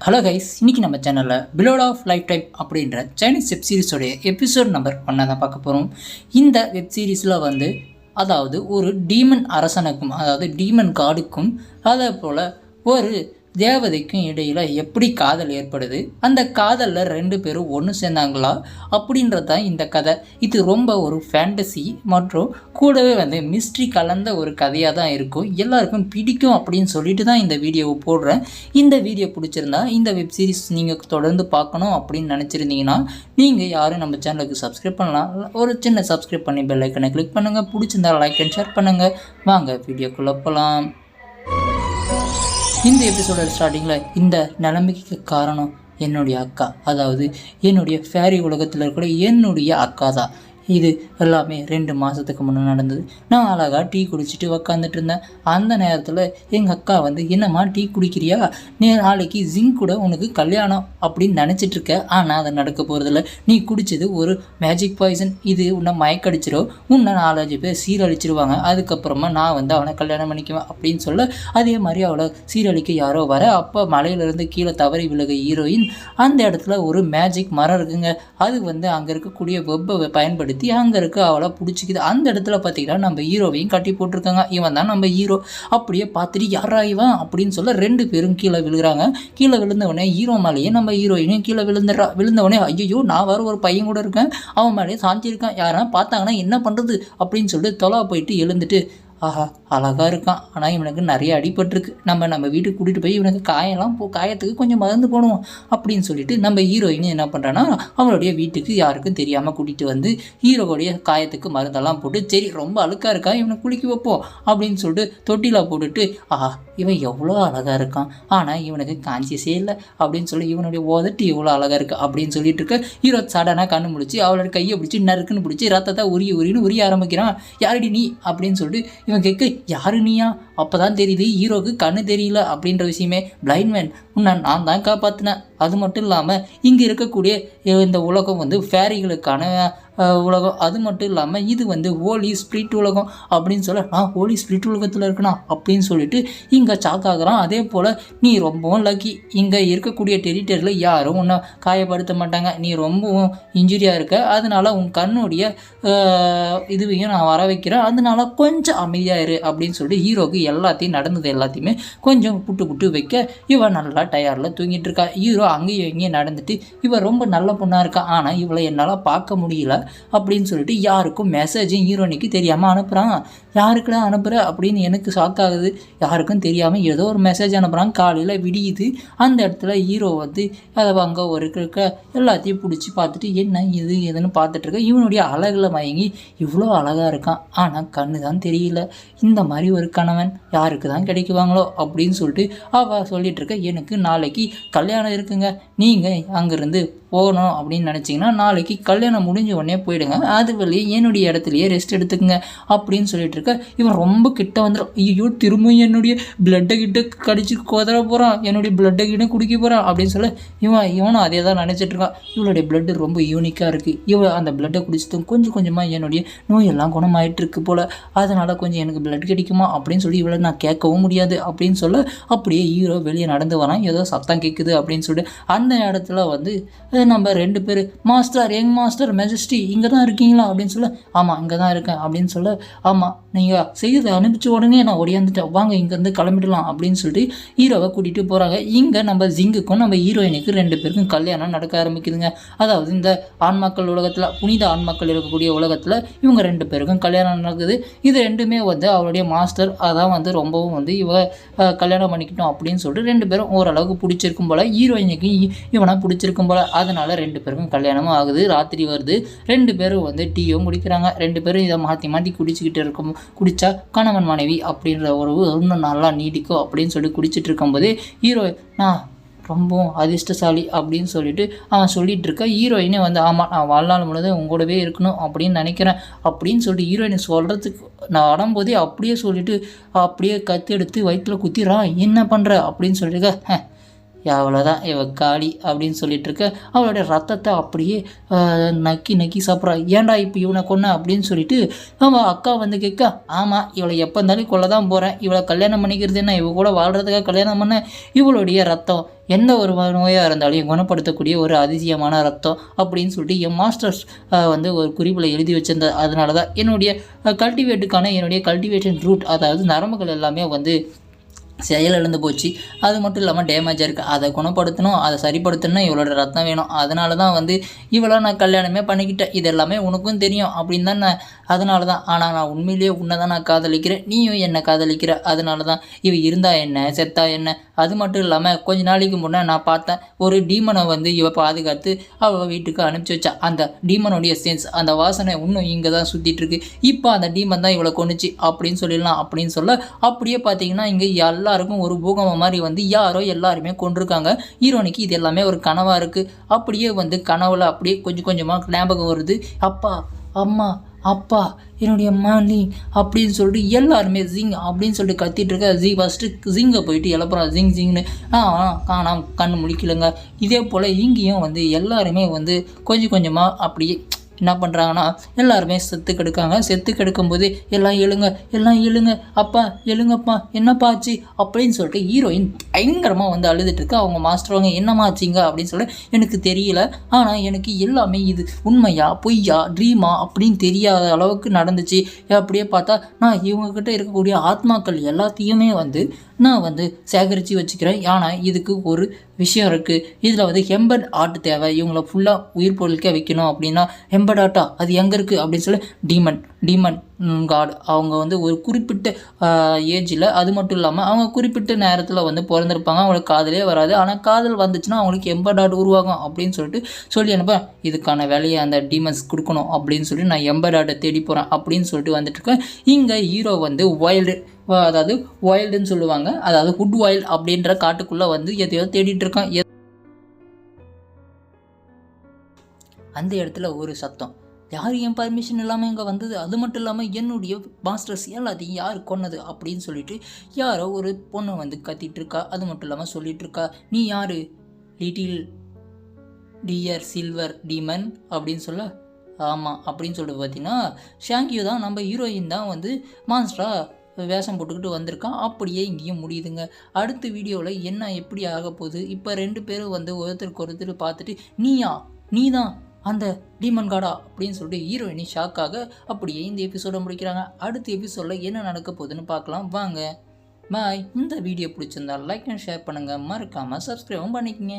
Hello guys இன்றைக்கி நம்ம சேனலில் பிலோட் ஆஃப் லைஃப் டைம் அப்படின்ற சைனீஸ் வெப் சீரிஸோடைய எபிசோட் நம்பர் ஒன்னாக தான் பார்க்க போகிறோம் இந்த வெப் சீரிஸில் வந்து அதாவது ஒரு டீமன் அரசனுக்கும் அதாவது டீமன் காடுக்கும் அதே போல் ஒரு தேவதைக்கும் இடையில் எப்படி காதல் ஏற்படுது? அந்த காதலில் ரெண்டு பேரும் ஒன்று சேர்ந்தாங்களா? அப்படின்றது தான் இந்த கதை. இது ரொம்ப ஒரு ஃபேண்டசி மற்றும் கூடவே வந்து மிஸ்ட்ரி கலந்த ஒரு கதையாக தான் இருக்கும். எல்லாருக்கும் பிடிக்கும் அப்படின்னு சொல்லிட்டு தான் இந்த வீடியோவை போடுறேன். இந்த வீடியோ பிடிச்சிருந்தா இந்த வெப் சீரிஸ் நீங்கள் தொடர்ந்து பார்க்கணும் அப்படின்னு நினச்சிருந்தீங்கன்னா நீங்கள் யாரும் நம்ம சேனலுக்கு சப்ஸ்கிரைப் பண்ணலாம். ஒரு சின்ன சப்ஸ்கிரைப் பண்ணி பெல் ஐக்கனை கிளிக் பண்ணுங்கள் பிடிச்சிருந்தா லைக் அண்ட் ஷேர் பண்ணுங்கள் வாங்க வீடியோக்குள்ளே போகலாம் இந்த எபிசோட ஸ்டார்டிங்கில் இந்த நிலைமைக்கு காரணம் என்னுடைய அக்கா. அதாவது என்னுடைய ஃபேரி உலகத்தில் இருக்கிற என்னுடைய அக்கா தான் இது எல்லாமே ரெண்டு மாதத்துக்கு முன்னே நடந்தது. நான் அழகாக டீ குடிச்சிட்டு உக்காந்துட்டு இருந்தேன் அந்த நேரத்தில் எங்கள் அக்கா வந்து என்னம்மா டீ குடிக்கிறியா? நீ நாளைக்கு ஜிங்க் கூட உனக்கு கல்யாணம் அப்படின்னு நினச்சிட்டு இருக்க. ஆனால் அதை நடக்க போகிறதில்ல நீ குடித்தது ஒரு மேஜிக் பாய்சன் இது உன்னை மயக்கடிச்சிடும் உன்னை நாலஞ்சு பேர் சீரழிச்சிருவாங்க. அதுக்கப்புறமா நான் வந்து அவனை கல்யாணம் பண்ணிக்குவேன் அப்படின்னு சொல்ல அதே மாதிரி அவளை சீரழிக்க யாரோ வர அப்போ மலையிலேருந்து கீழே தவறி விலக ஹீரோயின் அந்த இடத்துல ஒரு மேஜிக் மரம் இருக்குங்க. அது வந்து அங்கே இருக்கக்கூடிய வெப்பை பயன்படுத்தி அங்கே இருக்க அவளை பிடிச்சிக்குது. அந்த இடத்துல பார்த்தீங்கன்னா நம்ம ஹீரோவையும் கட்டி போட்டிருக்காங்க. இவன் தான் நம்ம ஹீரோ. அப்படியே பார்த்துட்டு யாரா இவன்? அப்படின்னு சொல்ல ரெண்டு பேரும் கீழே விழுகிறாங்க. கீழே விழுந்தவனே ஹீரோ மேலேயே நம்ம ஹீரோயினும் கீழே விழுந்துடுறா. விழுந்தவனே ஐயோ நான் வேறு ஒரு பையன் கூட இருக்கேன். அவன் மேலேயே சாஞ்சிருக்கான். யாரா பார்த்தாங்கன்னா என்ன பண்ணுறது அப்படின்னு சொல்லிட்டு தொலை போயிட்டு எழுந்துட்டு ஆஹா அழகாக இருக்கான். ஆனால் இவனுக்கு நிறைய அடிபட்டிருக்கு. நம்ம நம்ம வீட்டுக்கு கூட்டிகிட்டு போய் இவனுக்கு காயெல்லாம் போ காயத்துக்கு கொஞ்சம் மருந்து போடுவோம் அப்படின்னு சொல்லிட்டு நம்ம ஹீரோயின் என்ன பண்ணுறான்னா அவளுடைய வீட்டுக்கு யாருக்கும் தெரியாமல் கூட்டிகிட்டு வந்து ஹீரோவுடைய காயத்துக்கு மருந்தெல்லாம் போட்டு சரி ரொம்ப அழுக்காக இருக்கா? இவனை குளிக்க வைப்போம் அப்படின்னு சொல்லிட்டு தொட்டியில் போட்டுட்டு ஆஹா இவன் எவ்வளோ அழகாக இருக்கான். ஆனால் இவனுக்கு கான்சியஸே இல்லை. அப்படின்னு சொல்லி இவனுடைய உதட்டு எவ்வளோ அழகாக இருக்குது அப்படின்னு சொல்லிட்டு இருக்க ஹீரோ சடனாக கண்ணு முடிச்சு அவளோட கையை பிடிச்சி நறுக்குன்னு பிடிச்சி ரத்தத்தை உரிய உரின்னு உரிய ஆரம்பிக்கிறான். யாரடி நீ? அப்படின்னு சொல்லிட்டு இவன் கேட்க யாரு நீயா அப்போ தான் தெரியுது ஹீரோக்கு கண்ணு தெரியல அப்படின்ற விஷயமே. பிளைண்ட்மேன் உன்னை நான் தான் காப்பாற்றினேன் அது மட்டும் இல்லாமல் இங்கே இருக்கக்கூடிய இந்த உலகம் வந்து ஃபேரிகளுக்கான உலகம். அது மட்டும் இல்லாமல் இது வந்து ஹோலி ஸ்பிரிட் உலகம் அப்படின்னு சொல்ல நான் ஹோலி ஸ்பிரிட் உலகத்தில் இருக்கணும் அப்படின்னு சொல்லிட்டு இங்கே சாக்காகிறான் அதே போல் நீ ரொம்பவும் லக்கி இங்கே இருக்கக்கூடிய டெரிட்டரியில் யாரும் உன்னை காயப்படுத்த மாட்டாங்க. நீ ரொம்பவும் இன்ஜுரியாக இருக்க. அதனால உன் கண்ணுடைய இதுவையும் நான் வர வைக்கிறேன். அதனால கொஞ்சம் அமைதியாக இரு அப்படின்னு சொல்லிட்டு ஹீரோக்கு எல்லாத்தையும் நடந்தது எல்லாத்தையுமே கொஞ்சம் புட்டு புட்டு வைக்க இவன் நல்லா டயரில் தூங்கிட்டு இருக்கா ஹீரோ அங்கேயும் இங்கேயும் நடந்துட்டு இவன் ரொம்ப நல்ல பொண்ணாக இருக்கா? ஆனால் இவளை என்னால் பார்க்க முடியல அப்படின்னு சொல்லிட்டு யாருக்கும் மெசேஜும் ஹீரோனிக்கு தெரியாமல் அனுப்புகிறான் யாருக்குலாம் அனுப்புகிற அப்படின்னு எனக்கு ஷாக் ஆகுது. யாருக்கும் தெரியாமல் ஏதோ ஒரு மெசேஜ் அனுப்புகிறான் காலையில் விடியுது. அந்த இடத்துல ஹீரோ வந்து அதை அங்கே ஒரு இருக்க எல்லாத்தையும் பிடிச்சி பார்த்துட்டு என்ன இது எதுன்னு பார்த்துட்டு இருக்க இவனுடைய அழகில் மயங்கி இவ்வளோ அழகாக இருக்கான். ஆனால் கண்ணு தான் தெரியல. இந்த மாதிரி ஒரு கணவன் யாருக்கு தான் கிடைக்குவாங்களோ அப்படின்னு சொல்லிட்டு அவள் சொல்லிட்டு இருக்க எனக்கு நாளைக்கு கல்யாணம் இருக்குங்க. நீங்கள் அங்கேருந்து போகணும் அப்படின்னு நினச்சிங்கன்னா நாளைக்கு கல்யாணம் முடிஞ்ச உடனே போயிடுங்க. அது வழியே என்னுடைய இடத்துலையே ரெஸ்ட் எடுத்துக்கங்க அப்படின்னு சொல்லிட்டு இருக்க இவன் ரொம்ப கிட்ட வந்துடும் ஐயோ திரும்ப என்னுடைய பிளட்டை கிட்ட கடிச்சு கோதற போகிறான் என்னுடைய பிளட்டை கிட்ட குடிக்க போகிறான் அப்படின்னு சொல்ல இவன் இவனும் அதே தான் நினச்சிட்டு இருக்கான். இவளுடைய பிளட்டு ரொம்ப யூனிக்காக இருக்குது இவ அந்த பிளட்டை குடிச்சதும் கொஞ்சம் கொஞ்சமாக என்னுடைய நோயெல்லாம் குணமாயிட்டு இருக்கு போல். அதனால் கொஞ்சம் எனக்கு பிளட் கிடைக்குமா அப்படின்னு சொல்லி இவளை நான் கேட்கவும் முடியாது அப்படின்னு சொல்ல அப்படியே ஹீரோ வெளியே நடந்து வரான். ஏதோ சத்தம் கேட்குது அப்படின்னு சொல்லிட்டு அந்த இடத்துல வந்து நம்ம ரெண்டு பேர் மாஸ்டர் யங் மாஸ்டர் மெஜஸ்டி இங்கே தான் இருக்கீங்களா? அப்படின்னு சொல்ல ஆமாம் இங்கே தான் இருக்கேன் அப்படின்னு சொல்ல. ஆமாம் நீங்கள் செய்து அனுப்பிச்ச உடனே நான் ஒடியாந்துட்டேன் வாங்க இங்கேருந்து கிளம்பிடலாம் அப்படின்னு சொல்லிட்டு ஹீரோவை கூட்டிகிட்டு போகிறாங்க இங்கே நம்ம ஜிங்குக்கும் நம்ம ஹீரோயினுக்கு ரெண்டு பேருக்கும் கல்யாணம் நடக்க ஆரம்பிக்குதுங்க. அதாவது இந்த ஆண்மக்கள் உலகத்தில் புனித ஆண்மக்கள் இருக்கக்கூடிய உலகத்தில் இவங்க ரெண்டு பேருக்கும் கல்யாணம் நடக்குது. இது ரெண்டுமே வந்து அவருடைய மாஸ்டர் அதான் வந்து ரொம்பவும் வந்து இவ கல்யாணம் பண்ணிக்கிட்டோம் அப்படின்னு சொல்லிட்டு ரெண்டு பேரும் ஓரளவுக்கு பிடிச்சிருக்கும் போல் ஹீரோயினுக்கு இ- இவனை பிடிச்சிருக்கும் போல். அதனால் ரெண்டு பேருக்கும் கல்யாணமும் ஆகுது. ராத்திரி வருது. ரெண்டு பேரும் வந்து டீயும் குடிக்கிறாங்க. ரெண்டு பேரும் இதை மாற்றி மாற்றி குடிச்சிக்கிட்டு இருக்கும் குடித்தா கணவன் மனைவி அப்படின்ற உறவு இன்னும் நல்லா நீடிக்கும் அப்படின்னு சொல்லி குடிச்சிட்டு இருக்கும்போது ஹீரோ நான் ரொம்பவும் அதிர்ஷ்டசாலி அப்படின்னு சொல்லிட்டு அவன் சொல்லிகிட்டு இருக்க ஹீரோயினே வந்து ஆமாம் நான் வாழ்நாள் முழுவதும் உங்களோடவே இருக்கணும் அப்படின்னு நினைக்கிறேன் அப்படின்னு சொல்லிட்டு ஹீரோயினை சொல்கிறதுக்கு நான் வரும்போதே அப்படியே சொல்லிட்டு அப்படியே கத்தி எடுத்து வயிற்றுல குத்திடுறான். என்ன பண்ணுற அப்படின்னு சொல்லிட்டு அவ்வளோதான் இவ காளி அப்படின்னு சொல்லிட்டு இருக்க அவளுடைய ரத்தத்தை அப்படியே நக்கி நக்கி சாப்பிட்றா. ஏன்டா இப்போ இவனை கொன்ன அப்படின்னு சொல்லிட்டு அவன் அக்கா வந்து கேட்க ஆமாம் இவளை எப்போ இருந்தாலும் கொல்ல தான் போகிறேன் இவளை கல்யாணம் பண்ணிக்கிறது என்ன? இவ கூட வாழ்கிறதுக்காக கல்யாணம் பண்ண? இவளுடைய ரத்தம் எந்த ஒரு நோயாக இருந்தாலும் குணப்படுத்தக்கூடிய ஒரு அதிசயமான ரத்தம் அப்படின்னு சொல்லிட்டு என் மாஸ்டர்ஸ் வந்து ஒரு குறிப்பில் எழுதி வச்சிருந்த. அதனால தான் என்னுடைய கல்டிவேட்டுக்கான என்னுடைய கல்டிவேஷன் ரூட் அதாவது நரம்புகள் எல்லாமே வந்து செயலிழந்து போச்சு அது மட்டும் இல்லாமல் டேமேஜாக இருக்குது அதை குணப்படுத்தணும் அதை சரிப்படுத்தணும் இவளோட ரத்தம் வேணும். அதனால தான் வந்து இவ்வளோ நான் கல்யாணமே பண்ணிக்கிட்டேன். இது எல்லாமே உனக்கும் தெரியும் அப்படின்னு தான் நான் அதனால தான் ஆனால் நான் உண்மையிலேயே உன்னை தான் நான் காதலிக்கிறேன். நீயும் என்னை காதலிக்கிற. அதனால தான் இவ இருந்தா என்ன செத்தா என்ன? அது மட்டும் இல்லாமல் கொஞ்ச நாளைக்கு முன்னே நான் பார்த்தேன் ஒரு டீமனை வந்து இவ பாதுகாத்து அவள் வீட்டுக்கு அனுப்பிச்சி வச்சா. அந்த டீமனுடைய சென்ஸ் அந்த வாசனை இன்னும் இங்கே தான் சுற்றிட்டு இருக்கு. இப்போ அந்த டீமன் தான் இவளை கொண்டுச்சு அப்படின்னு சொல்லிடலாம் அப்படின்னு சொல்ல அப்படியே பார்த்தீங்கன்னா இங்கே எல்லாருக்கும் ஒரு பூகம்பம் மாதிரி வந்து யாரோ எல்லாருமே கொண்டிருக்காங்க. ஹீரோனிக்கு இது எல்லாமே ஒரு கனவாக இருக்குது அப்படியே வந்து கனவுல அப்படியே கொஞ்சம் கொஞ்சமாக ஞாபகம் வருது. அப்பா அம்மா அப்பா என்னுடைய மாலி அப்படின்னு சொல்லிட்டு எல்லாருமே ஜிங் அப்படின்னு சொல்லிட்டு கத்திட்டு இருக்க ஜி ஃபஸ்ட்டு ஜிங்கை போயிட்டு எழுப்புறான். ஜிங் ஜிங்னு. ஆ காணாம் கண் முழிக்கலங்க. இதே போல் இங்கேயும் வந்து எல்லாருமே வந்து கொஞ்சம் கொஞ்சமாக அப்படியே என்ன பண்ணுறாங்கன்னா எல்லாருமே செத்து கெடுக்காங்க. செத்து கெடுக்கும்போது எல்லாம் எழுங்க எல்லாம் எழுங்க அப்பா எழுங்கப்பா என்னப்பா ஆச்சு? அப்படின்னு சொல்லிட்டு ஹீரோயின் பயங்கரமாக வந்து அழுதுட்டுருக்கு அவங்க மாஸ்டர்வங்க என்னமாச்சிங்க என்னம்மா ஆச்சுங்க? அப்படின்னு சொல்லிட்டு எனக்கு தெரியல. ஆனால் எனக்கு எல்லாமே இது உண்மையா பொய்யா ட்ரீமா அப்படின்னு தெரியாத அளவுக்கு நடந்துச்சு. அப்படியே பார்த்தா நான் இவங்கக்கிட்ட இருக்கக்கூடிய ஆத்மாக்கள் எல்லாத்தையுமே வந்து நான் வந்து சேகரித்து வச்சுக்கிறேன். ஆனால் இதுக்கு ஒரு விஷயம் இருக்குது இதில் வந்து ஹெம்பர்ட் ஆர்ட் தேவை. இவங்கள ஃபுல்லாக உயிர் பொருளுக்கே வைக்கணும் அப்படின்னா ஹெம்பர்ட் ஆர்ட்டா அது எங்கே இருக்குது அப்படின்னு சொல்லி டீமன் டீமன் காட் அவங்க வந்து ஒரு குறிப்பிட்ட ஏஜில் அது மட்டும் இல்லாமல் அவங்க குறிப்பிட்ட நேரத்தில் வந்து பிறந்திருப்பாங்க. அவங்களுக்கு காதலே வராது. ஆனால் காதல் வந்துச்சுன்னா அவங்களுக்கு எம்பர்ட் ஆர்ட் உருவாகும் அப்படின்னு சொல்லிட்டு சொல்லி அனுப்ப இதுக்கான வேலையை அந்த டீமன்ஸ் கொடுக்கணும் அப்படின்னு சொல்லி நான் எம்பர்ட் ஆர்ட்டை தேடி போகிறேன் அப்படின்னு சொல்லிட்டு வந்துட்டு இருக்கேன். இங்கே ஹீரோ வந்து வைல்டு அதாவது ஒயில்டுன்னு சொல்லுவாங்க. அதாவது ஹுட் ஒயில் அப்படின்ற காட்டுக்குள்ளே வந்து எதையோ தேடிட்டு இருக்கான். எ- அந்த இடத்துல ஒரு சத்தம். யார் என் பர்மிஷன் இல்லாமல் இங்கே வந்தது? அது மட்டும் இல்லாமல் என்னுடைய மாஸ்டர்ஸ் எல்லாத்தையும் யார் கொன்னது? அப்படின்னு சொல்லிட்டு யாரோ ஒரு பொண்ணை வந்து கத்திட்டு இருக்கா. அது மட்டும் இல்லாமல் சொல்லிட்டு இருக்கா நீ யாரு? லிட்டில் டியர் சில்வர் டீமன் அப்படின்னு சொல்ல ஆமாம் அப்படின்னு சொல்லிட்டு பார்த்தீங்கன்னா ஷாங்கியூ தான் நம்ம ஹீரோயின் தான் வந்து மாஸ்டரா வேஷம் போட்டுக்கிட்டு வந்திருக்கான். அப்படியே இங்கேயும் முடியுதுங்க. அடுத்த வீடியோவில் என்ன எப்படி ஆக போகுது? இப்போ ரெண்டு பேரும் வந்து ஒருத்தருக்கு ஒருத்தர் பார்த்துட்டு நீயா? நீ தான் அந்த டீமன் காடா அப்படின்னு சொல்லிட்டு ஹீரோயினி ஷாக்காக அப்படியே இந்த எபிசோடை முடிக்கிறாங்க. அடுத்த எபிசோடில் என்ன நடக்க போகுதுன்னு பார்க்கலாம். வாங்க. பாய் இந்த வீடியோ பிடிச்சிருந்தா லைக் அண்ட் ஷேர் பண்ணுங்கள் மறக்காமல் சப்ஸ்கிரைபும் பண்ணிக்கங்க.